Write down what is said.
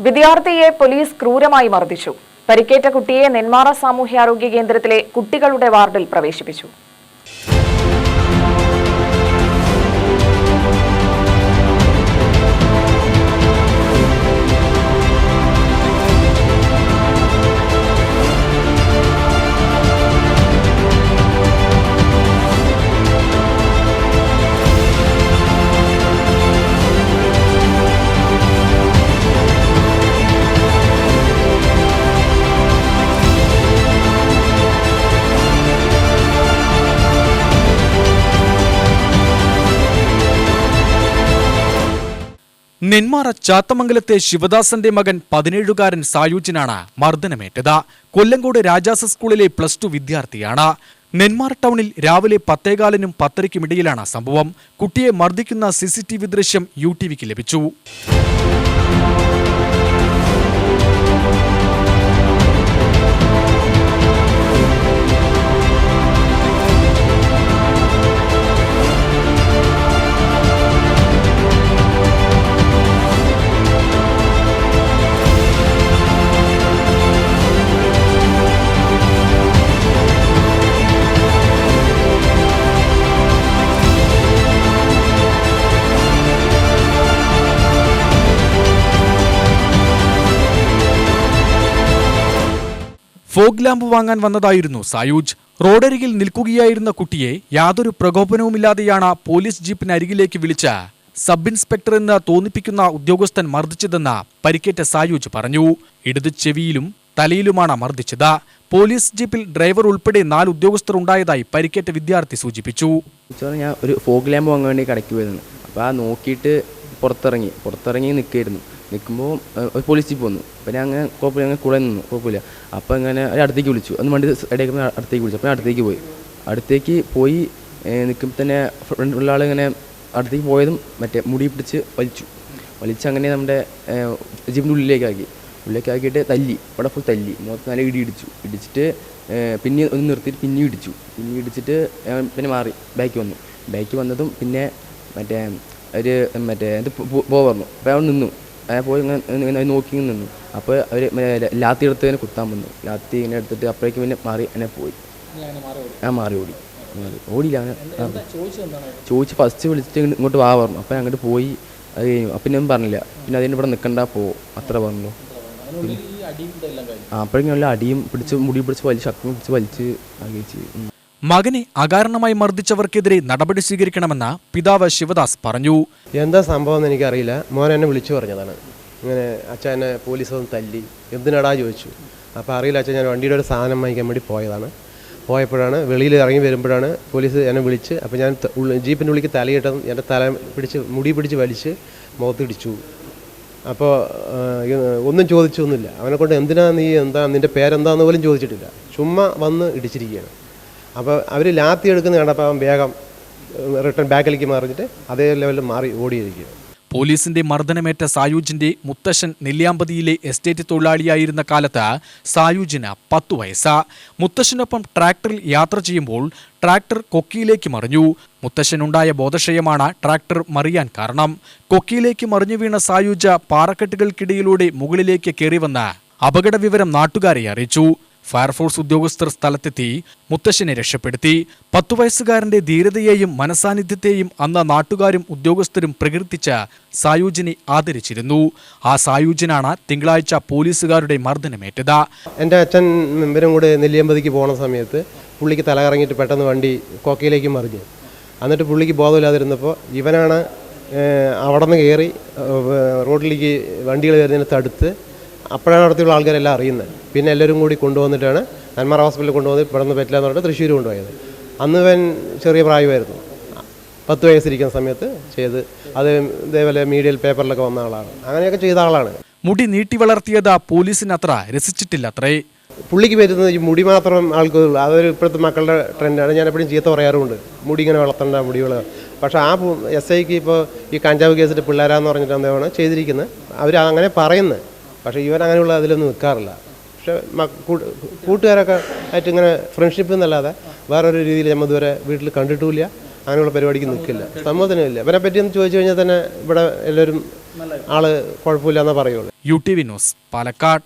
വിദ്യാർത്ഥിയെ പോലീസ് ക്രൂരമായി മർദ്ദിച്ചു. പരിക്കേറ്റ കുട്ടിയെ നെന്മാറ സാമൂഹ്യാരോഗ്യ കേന്ദ്രത്തിലെ കുട്ടികളുടെ വാർഡിൽ പ്രവേശിപ്പിച്ചു. നെന്മാറ ചാത്തമംഗലത്തെ ശിവദാസന്റെ മകൻ പതിനേഴുകാരൻ സായൂജിനാണ് മർദ്ദനമേറ്റത്. കൊല്ലങ്കോട് രാജാസ സ്കൂളിലെ പ്ലസ് ടു വിദ്യാർത്ഥിയാണ്. നെന്മാറ ടൗണിൽ രാവിലെ പത്തേകാലിനും പത്തരയ്ക്കുമിടയിലാണ് സംഭവം. കുട്ടിയെ മർദ്ദിക്കുന്ന സിസിടിവി ദൃശ്യം യു ടി വിക്ക് ലഭിച്ചു. ഫോഗ് ലാമ്പ് വാങ്ങാൻ വന്നതായിരുന്നു സായൂജ്. റോഡരികിൽ നിൽക്കുകയായിരുന്ന കുട്ടിയെ യാതൊരു പ്രകോപനവുമില്ലാതെയാണ് പോലീസ് ജീപ്പിനരികിലേക്ക് വിളിച്ച സബ് ഇൻസ്പെക്ടർ എന്ന് തോന്നിപ്പിക്കുന്ന ഉദ്യോഗസ്ഥൻ മർദ്ദിച്ചതെന്ന് പരിക്കേറ്റ സായൂജ് പറഞ്ഞു. ഇടത് ചെവിയിലും തലയിലുമാണ് മർദ്ദിച്ചത്. പോലീസ് ജീപ്പിൽ ഡ്രൈവർ ഉൾപ്പെടെ നാല് ഉദ്യോഗസ്ഥർ ഉണ്ടായതായി പരിക്കേറ്റ വിദ്യാർത്ഥി സൂചിപ്പിച്ചു. ഞാൻ ഒരു ഫോഗ് ലാമ്പ് വാങ്ങാൻ വേണ്ടി കടയ്ക്ക് പോയിരുന്നു അപ്പോൾ ആ നോക്കിയിട്ട് പുറത്തിറങ്ങി പുറത്തിറങ്ങി നിൽക്കുകയായിരുന്നു. നിൽക്കുമ്പോൾ ഒരു പോലീസ് ജീപ്പ് വന്നു അപ്പം ഞാൻ അങ്ങനെ കുഴപ്പമില്ല അങ്ങനെ കൂടെ നിന്നു. കുഴപ്പമില്ല. അപ്പോൾ ഇങ്ങനെ ഒരു അടുത്തേക്ക് വിളിച്ചു. അന്ന് വണ്ടി ഇടയ്ക്ക് അടുത്തേക്ക് വിളിച്ചു. അപ്പോൾ ഞാൻ അടുത്തേക്ക് പോയി. അടുത്തേക്ക് പോയി നിൽക്കുമ്പോൾ തന്നെ ഫ്രണ്ടിലുള്ള ആൾ ഇങ്ങനെ അടുത്തേക്ക് പോയതും മറ്റേ മുടി പിടിച്ച് വലിച്ചു. വലിച്ച് അങ്ങനെ നമ്മുടെ ജീപ്പിന്റെ ഉള്ളിലേക്കാക്കി ഉള്ളിലേക്കാക്കിയിട്ട് തല്ലി. അവിടെ ഫുൾ തല്ലി. മുഖത്ത് നല്ല ഇടി ഇടിച്ചു. ഇടിച്ചിട്ട് പിന്നെ ഒന്ന് നിർത്തിയിട്ട് പിന്നെ ഇടിച്ചു. പിന്നെ ഇടിച്ചിട്ട് പിന്നെ മാറി. ബാക്ക് വന്നു. ബാക്ക് വന്നതും പിന്നെ മറ്റേ ഒരു മറ്റേ ഇത് പോ പറഞ്ഞു. അപ്പോൾ അവൻ നിന്നു. അയാൾ പോയി ഇങ്ങനെ നോക്കി നിന്നു. അപ്പോൾ അവർ ലാത്തി എടുത്ത് ഇങ്ങനെ കുത്താൻ വന്നു. ലാത്തി ഇങ്ങനെ എടുത്തിട്ട് അപ്പോഴേക്ക് പിന്നെ മാറി എന്നെ പോയി. ഞാൻ മാറി ഓടി. ഓടിയില്ല അങ്ങനെ. ചോദിച്ച് ഫസ്റ്റ് വിളിച്ചിട്ട് ഇങ്ങോട്ട് വാ പറഞ്ഞു. അപ്പോൾ അങ്ങോട്ട് പോയി. അത് കഴിഞ്ഞു. അപ്പം ഒന്നും പറഞ്ഞില്ല. പിന്നെ അതിന്റെ ഇവിടെ നിൽക്കണ്ട പോ. അത്ര പറഞ്ഞു. അപ്പോഴേക്കും നല്ല അടിയും പിടിച്ച് മുടി പിടിച്ച് വലിച്ച് ശക്തി പിടിച്ച് വലിച്ച് ആകിച്ച് മകനെ അകാരണമായി മർദ്ദിച്ചവർക്കെതിരെ നടപടി സ്വീകരിക്കണമെന്ന് പിതാവ് ശിവദാസ് പറഞ്ഞു. എന്താ സംഭവം എന്ന് എനിക്കറിയില്ല. മോൻ എന്നെ വിളിച്ചു പറഞ്ഞതാണ്. ഇങ്ങനെ അച്ഛനെ പോലീസ് ഒന്ന് തല്ലി. എന്തിനടാ ചോദിച്ചു. അപ്പോൾ അറിയില്ല അച്ഛൻ ഞാൻ വണ്ടിയുടെ ഒരു സാധനം വാങ്ങിക്കാൻ വേണ്ടി പോയതാണ്. പോയപ്പോഴാണ് വെളിയിൽ ഇറങ്ങി വരുമ്പോഴാണ് പോലീസ് എന്നെ വിളിച്ച് അപ്പോൾ ഞാൻ ജീപ്പിന്റെ ഉള്ളിക്ക് തലയിട്ടതും എന്റെ തല പിടിച്ച് മുടി പിടിച്ച് വലിച്ച് മുഖത്തിടിച്ചു അപ്പോൾ ഒന്നും ചോദിച്ചൊന്നുമില്ല. അവനെക്കൊണ്ട് എന്തിനാ നീ എന്താ നിന്റെ പേരെന്താന്ന് പോലും ചോദിച്ചിട്ടില്ല. ചുമ്മാ വന്ന് ഇടിച്ചിരിക്കുകയാണ്. അപ്പോൾ അവർ ലാത്തി എടുക്കുന്ന കണ്ടപ്പോൾ അവൻ വേഗം റിട്ടേൺ ബാക്കിലേക്ക് മറിഞ്ഞിട്ട് അതേ ലെവലിൽ മാറി ഓടിയിരിക്കുന്നു പോലീസിന്റെ മർദ്ദനമേറ്റ സായൂജിന്റെ മുത്തശ്ശൻ നെല്ലിയാമ്പതിയിലെ എസ്റ്റേറ്റ് തൊഴിലാളിയായിരുന്ന കാലത്ത് സായൂജിന് പത്തു വയസ്സ. മുത്തശ്ശനൊപ്പം ട്രാക്ടറിൽ യാത്ര ചെയ്യുമ്പോൾ ട്രാക്ടർ കൊക്കിയിലേക്ക് മറിഞ്ഞു. മുത്തശ്ശനുണ്ടായ ബോധക്ഷയമാണ് ട്രാക്ടർ മറിയാൻ കാരണം. കൊക്കിയിലേക്ക് മറിഞ്ഞു വീണ സായൂജ പാറക്കെട്ടുകൾക്കിടയിലൂടെ മുകളിലേക്ക് കയറി വന്ന് അപകട വിവരം നാട്ടുകാരെ അറിയിച്ചു. ഫയർഫോഴ്സ് ഉദ്യോഗസ്ഥർ സ്ഥലത്തെത്തി മുത്തശ്ശനെ രക്ഷപ്പെടുത്തി. പത്തു വയസ്സുകാരന്റെ ധീരതയെയും മനസാന്നിധ്യത്തെയും അന്ന് നാട്ടുകാരും ഉദ്യോഗസ്ഥരും പ്രകീർത്തിച്ച സായൂജിനെ ആദരിച്ചിരുന്നു. ആ സായൂജിനാണ് തിങ്കളാഴ്ച പോലീസുകാരുടെ മർദ്ദനമേറ്റത്. എന്റെ അച്ഛൻ ഇവരും കൂടെ നെല്ലിയമ്പതിക്ക് പോണ സമയത്ത് പുള്ളിക്ക് തലകറങ്ങിയിട്ട് പെട്ടെന്ന് വണ്ടി കോക്കയിലേക്ക് മറിഞ്ഞു. എന്നിട്ട് പുള്ളിക്ക് ബോധമില്ലാതിരുന്നപ്പോൾ ഇവനാണ് അവിടെ നിന്ന് കയറി റോഡിലേക്ക് വണ്ടികൾ വരുന്നതിനെ തടുത്ത് അപ്പോഴാണ് അടുത്തുള്ള ആൾക്കാരെല്ലാം അറിയുന്നത്. പിന്നെ എല്ലാവരും കൂടി കൊണ്ടുവന്നിട്ടാണ് നന്മാർ ഹോസ്പിറ്റലിൽ കൊണ്ടുവന്ന് ഇവിടെ നിന്ന് പറ്റില്ല എന്ന് പറഞ്ഞിട്ട് തൃശ്ശൂർ കൊണ്ടുപോയത്. അന്ന് ഇവൻ ചെറിയ പ്രായമായിരുന്നു. പത്ത് വയസ്സിരിക്കുന്ന സമയത്ത് ചെയ്ത് അത് ഇതേപോലെ മീഡിയയിൽ പേപ്പറിലൊക്കെ വന്ന ആളാണ്. അങ്ങനെയൊക്കെ ചെയ്ത ആളാണ്. മുടി നീട്ടി വളർത്തിയത് പോലീസിനത്ര രസിച്ചിട്ടില്ലത്രേ. പുള്ളിക്ക് പറ്റുന്നത് ഈ മുടി മാത്രം ആൾക്ക് അതൊരു ഇപ്പോഴത്തെ മക്കളുടെ ട്രെൻഡാണ്. ഞാൻ എപ്പോഴും ചീത്ത പറയാറുമുണ്ട് മുടി ഇങ്ങനെ വളർത്തേണ്ട മുടികൾ പക്ഷേ ആ എസ് ഐക്ക് ഇപ്പോൾ ഈ കഞ്ചാവ് കേസിന്റെ പിള്ളേരാന്ന് പറഞ്ഞിട്ട് എന്താണ് ചെയ്തിരിക്കുന്നത്. അവർ അങ്ങനെ പറയുന്നത്. പക്ഷേ ഇവൻ അങ്ങനെയുള്ള അതിലൊന്നും നിൽക്കാറില്ല. പക്ഷേ കൂട്ടുകാരൊക്കെ ആയിട്ട് ഇങ്ങനെ ഫ്രണ്ട്ഷിപ്പ് എന്നല്ലാതെ വേറൊരു രീതിയിൽ നമ്മൾ ഇതുവരെ വീട്ടിൽ കണ്ടിട്ടുമില്ല. അങ്ങനെയുള്ള പരിപാടിക്ക് നിൽക്കില്ല. സമൂഹത്തിനും ഇല്ല ഇവനെ പറ്റി ചോദിച്ചു കഴിഞ്ഞാൽ തന്നെ ഇവിടെ എല്ലാവരും ആൾ കുഴപ്പമില്ല എന്നേ പറയുള്ളൂ. U T V news Palakkad.